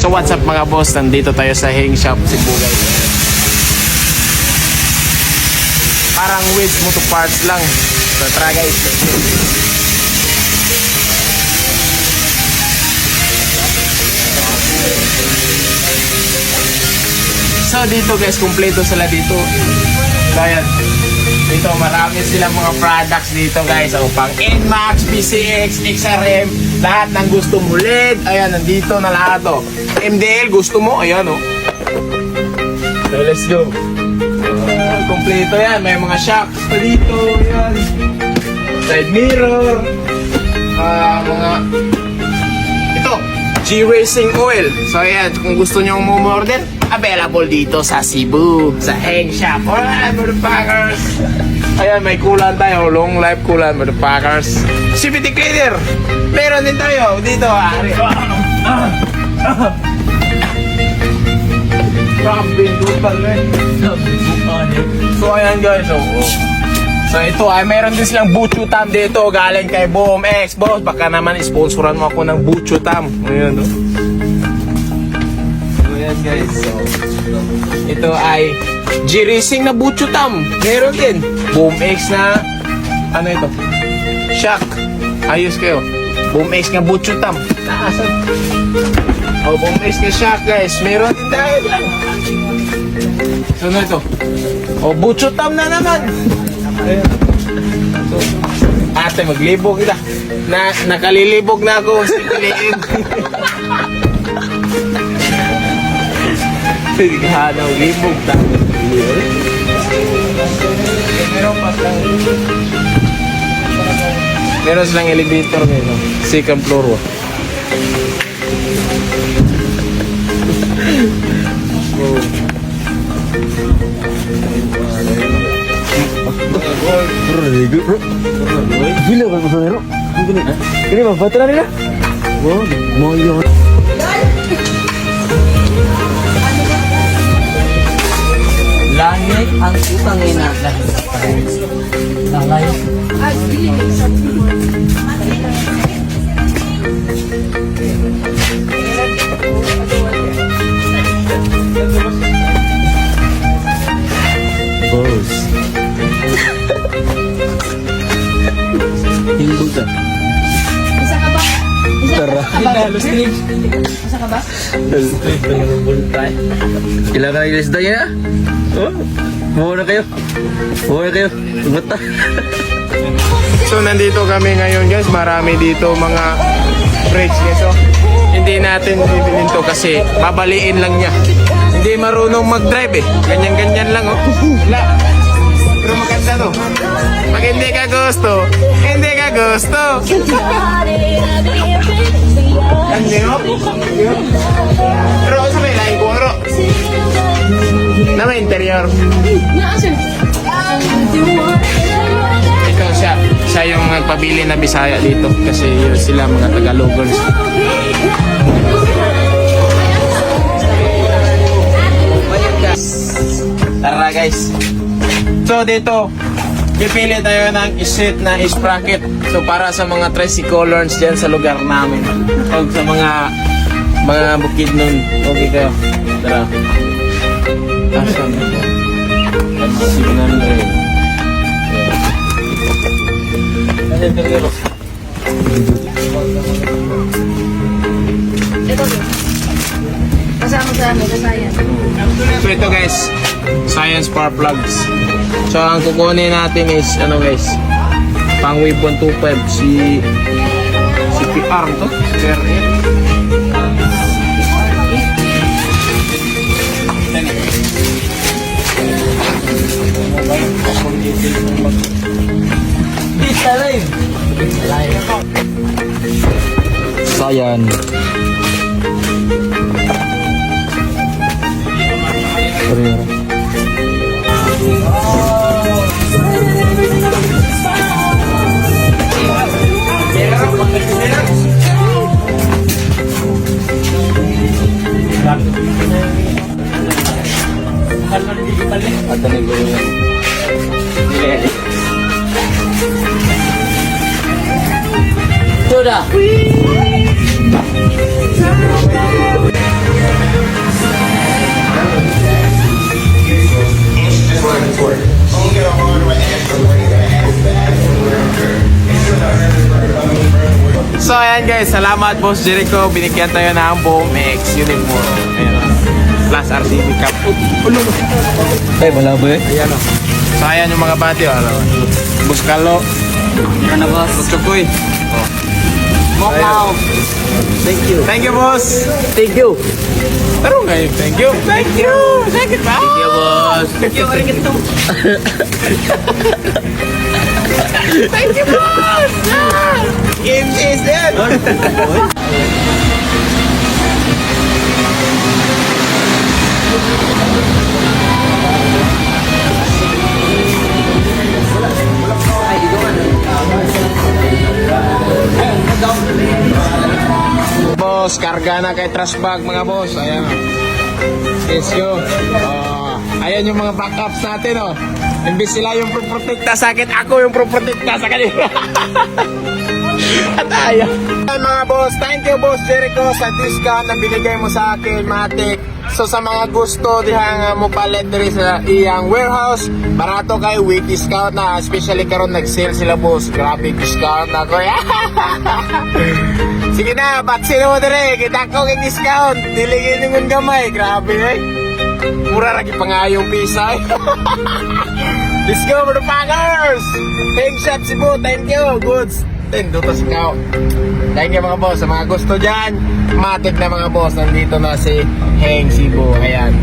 So what's up mga boss? Nandito tayo sa Hang Shop Cebu guys. Parang with motor parts lang. So tara guys. So dito guys, kumpleto sila dito. Kaya dito marami silang mga products dito guys. O pang NMAX, PCX, XRM, lahat ng gusto mo. LED, ayan, nandito na lahat o. MDL, gusto mo? Ayan o. So let's go. Kumpleto yan. May mga shocks pa dito. Ayan. Side mirror. Ah, mga ito, G-Racing Oil. So ayan, kung gusto nyo umorder, available dito sa Cebu, sa Hang Shop. Alright, motherfuckers! Ayan, may kulan tayo. Long life kulan, motherfuckers. CVT cleaner! Meron din tayo dito. Ari. Grabe, brutal eh. So ayan guys, oh. So ito ay meron din silang Buchutam dito galing kay Boom X boss. Baka naman sponsoran mo ako ng Buchutam. Ayan oh. Ayan guys. So ito ay G-Racing na Buchutam. Meron din. Boom X na ano ito? Shock. Ayos kayo. Boom X na Buchutam. Naasan? Oh, Boom X na Shock guys. Meron din tayo. So ano ito? Oh, Buchutam na naman. Ayan. So, ate, maglibog kita. Na, nakalilibog na ako sa Hanaw, libog na. Meron pa silang Meron silang elevator ngayon. Second floor. oh. oh. Bro, ligo bro. Gila kan masa bro. Ini mah baterai nila. Wow, mau yo. Langit ang utang ina. Langay. Bos. Hilbog ta. Tara. ka ba? Isa ka ba? Ilang kali ilis dahil na? Oh, mau na kayo. Mau na kayo. Bata. So nandito kami ngayon guys, marami dito mga fridge guys. So, hindi natin bibilin to kasi babaliin lang niya. Hindi marunong mag-drive eh. Ganyan-ganyan lang oh. Wala. Pero maganda to. Pag hindi ka gusto, hindi ka gusto. Na may interior. Naasan? Ito siya. Siya yung nagpabili na Bisaya dito kasi yun sila mga Tagalogers. Tara guys. So dito, pipili tayo ng isit na sprocket. So para sa mga tricyclers dyan sa lugar namin. O sa mga mga bukid nun. Okay kayo. Tara. Asan ito? Signal rin. Kasama sa amin, kasayan. So ito guys, science power plugs. So ang kukunin natin is ano guys, pang wave 125 si si PR to. Bisa Sayan. Sorry, At ano Sudah. So ayan guys, salamat Boss Jericho. Binigyan tayo ng buong mix uniform. Ayan o. Plus RCB cap. Ulo. Ay, wala ba eh? Ayan o. So ayan yung mga pati o. Oh. Buskalo. Ano ba? Buskakoy. O. Mokaw. Thank you. Thank you, boss. Thank you. Pero ngayon, thank you. Thank you. Thank you, Thank you, boss. Thank you, arigato. Thank you, boss. Game is dead. Boss, karga na kay trash bag mga boss. Ayan. Go. Oh, ayan yung mga backups natin, oh. Imbis sila yung proprotekta sa akin, ako yung proprotekta sa kanila. At ayan. Ayan mga boss, thank you boss Jericho sa discount na binigay mo sa akin, Matic. So sa mga gusto diha nga mo palit diri sa iyang warehouse, barato kay with discount na, especially karon nag-sale sila boss. Grabe discount na ko. Sige na, patsin mo dire, kita ko kay discount. Diligin yung gamay, grabe eh. Mura lagi pangayong pisa eh. Let's go, motherfuckers! Thank shot Cebu, thank you, goods. You, sa kao. Thank you mga boss, sa mga gusto dyan, matik na mga boss, nandito na si Heng Cebu. Ayan.